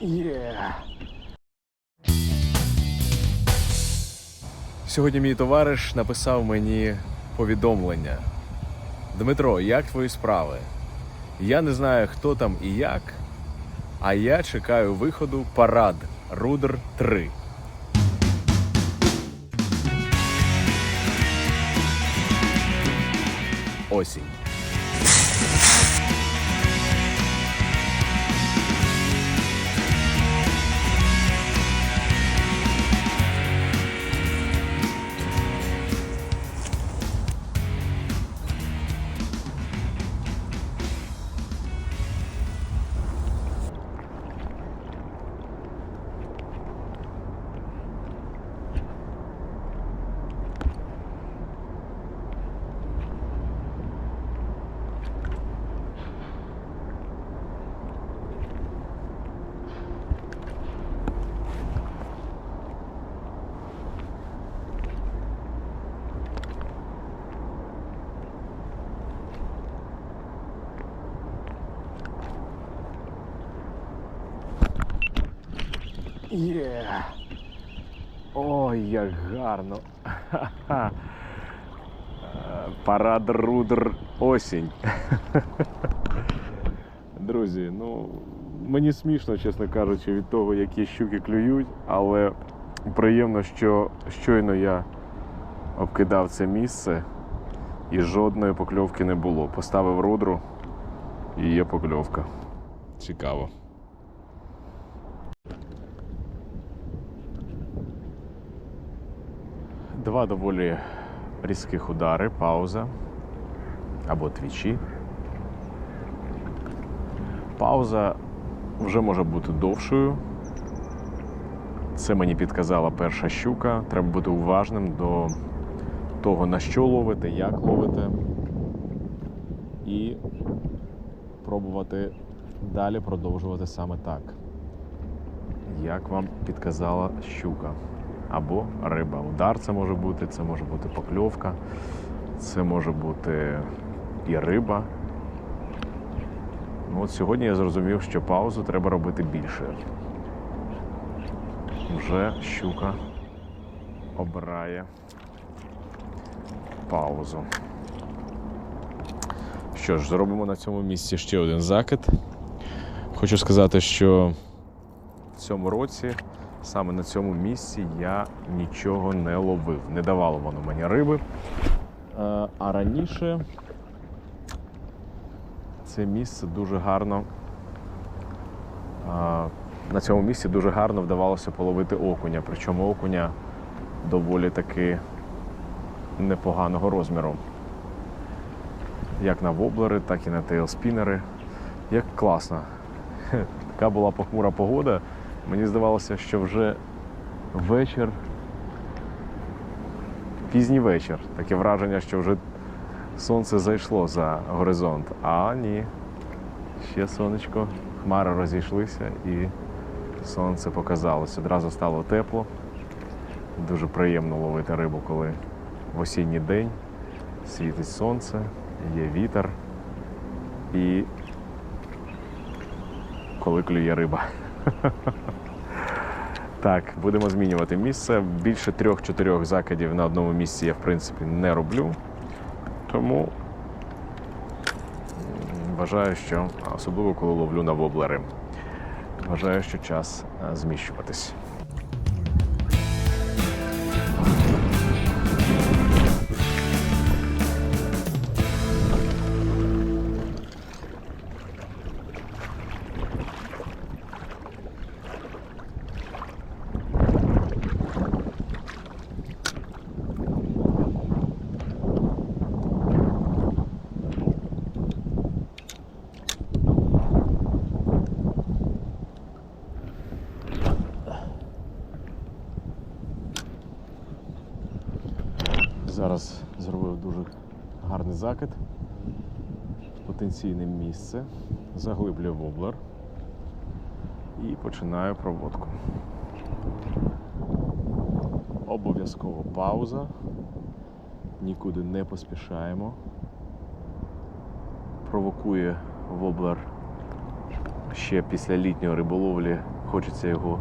Є. Сьогодні мій товариш написав мені повідомлення. Дмитро, як твої справи? Я не знаю, хто там і як, а я чекаю виходу парад Рудер 3. Осінь. Є. Ой, як гарно. Ха-ха. Парад Рудер осінь. Друзі, ну мені смішно, чесно кажучи, від того, які щуки клюють, але приємно, що щойно я обкидав це місце і жодної покльовки не було. Поставив рудру і є покльовка. Цікаво. Два доволі різких удари, пауза або твічі. Пауза вже може бути довшою. Це мені підказала перша щука. Треба бути уважним до того, на що ловите, як ловите. І пробувати далі продовжувати саме так. Як вам підказала щука або риба. Удар це може бути, це може бути покльовка, це може бути і риба. Ну, от сьогодні я зрозумів, що паузу треба робити більше. Вже щука обирає паузу. Що ж, зробимо на цьому місці ще один закид. Хочу сказати, що в цьому році саме на цьому місці я нічого не ловив. Не давало воно мені риби. Е, А раніше це місце дуже гарно. е, На цьому місці дуже гарно вдавалося половити окуня. Причому окуня доволі таки непоганого розміру. Як на воблери, так і на тейлспінери. Як класно. Така була похмура погода. Мені здавалося, що вже вечір, пізній вечір. Таке враження, що вже сонце зайшло за горизонт. А ні, ще сонечко, хмари розійшлися і сонце показалося. Одразу стало тепло. Дуже приємно ловити рибу, коли в осінній день світить сонце, є вітер і коли клює риба. Так, будемо змінювати місце. Більше трьох-чотирьох закидів на одному місці я, в принципі, не роблю. Тому вважаю, що особливо коли ловлю на воблери. Вважаю, що час е, зміщуватись. Зараз зробив дуже гарний закид. Потенційне місце. Заглиблюю воблер і починаю проводку. Обов'язково пауза. Нікуди не поспішаємо. Провокує воблер ще після літньої риболовлі Хочеться його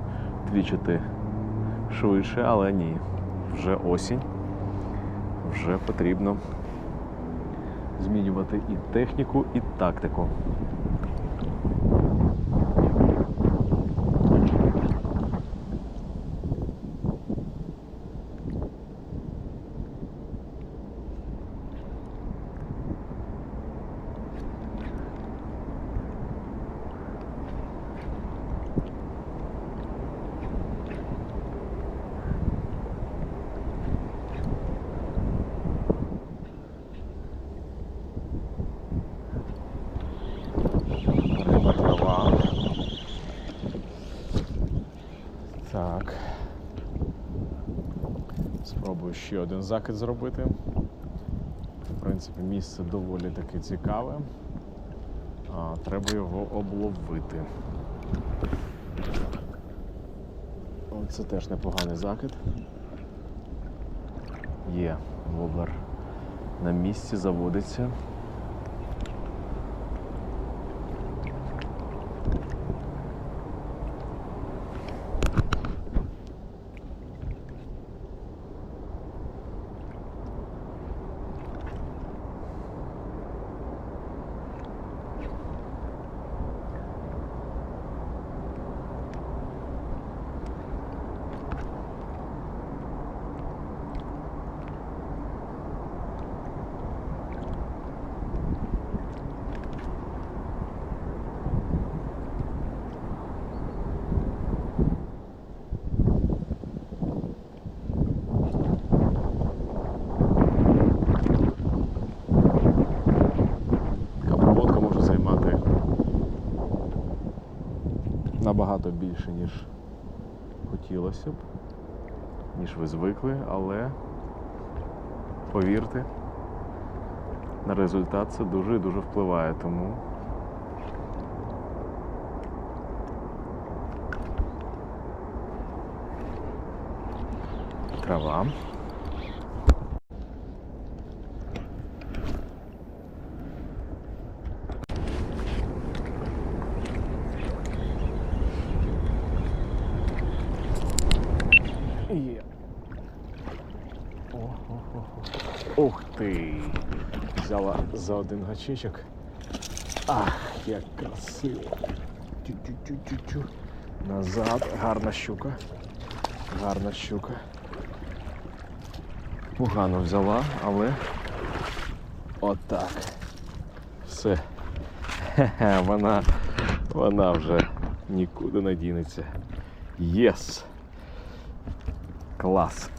твічити швидше, але ні. Вже осінь. Вже потрібно змінювати і техніку, і тактику. Риба трава. Так. Спробую ще один закид зробити. В принципі, місце доволі таки цікаве. А, треба його обловити. Це теж непоганий закид. Є воблер на місці, заводиться. Така проводка може займати набагато більше, ніж хотілося б, ніж ви звикли, але повірте, на результат це дуже і дуже впливає, тому. Трава. Є. Ух ти! Взяла за один гачечок. Ах, як красиво. Тю-тю-тю-тю-тю. Назад. Гарна щука. Гарна щука. Погано взяла, але отак. Все. Хе-хе, вона, вона вже нікуди не дінеться. Єс! Клас.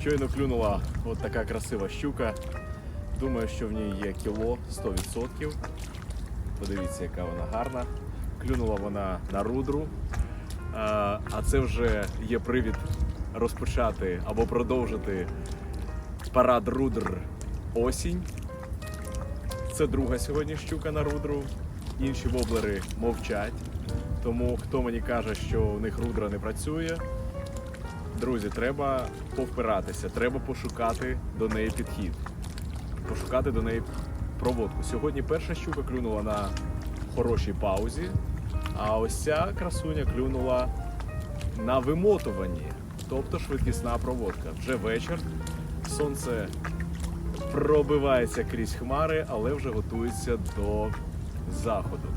Щойно клюнула от така красива щука. Думаю, що в ній є кіло 100%. Подивіться, яка вона гарна. Клюнула вона на рудру. А це вже є привід розпочати або продовжити парад рудр осінь. Це друга сьогодні щука на рудру. Інші воблери мовчать. Тому хто мені каже, що у них рудра не працює, друзі, треба повпиратися, треба пошукати до неї підхід, пошукати до неї проводку. Сьогодні перша щука клюнула на хорошій паузі, а ось ця красуня клюнула на вимотуванні, тобто швидкісна проводка. Вже вечір, сонце пробивається крізь хмари, але вже готується до заходу.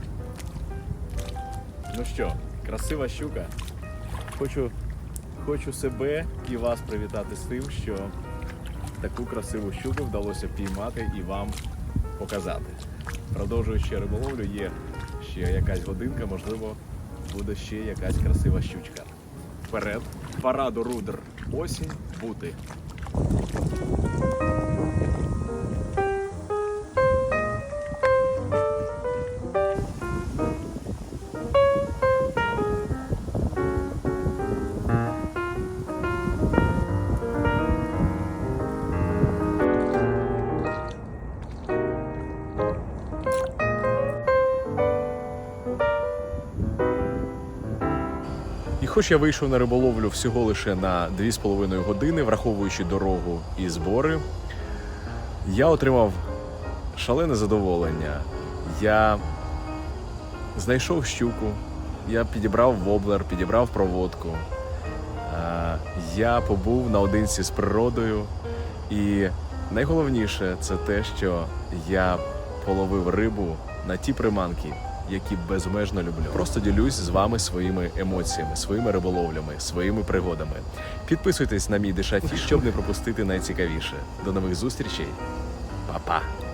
Ну що, красива щука. Хочу, хочу себе і вас привітати з тим, що таку красиву щуку вдалося піймати і вам показати. Продовжуючи риболовлю, є ще якась годинка, можливо, буде ще якась красива щучка. Вперед, параду рудр, осінь бути. Хоч я вийшов на риболовлю всього лише на 2,5 години, враховуючи дорогу і збори, я отримав шалене задоволення. Я знайшов щуку, Я підібрав воблер, підібрав проводку. Е, Я побув наодинці з природою. І найголовніше це те, що я половив рибу на ті приманки, які безмежно люблю. Просто ділюсь з вами своїми емоціями, своїми риболовлями, своїми пригодами. Підписуйтесь на мій дешафі, щоб не пропустити найцікавіше. До нових зустрічей. Па-па!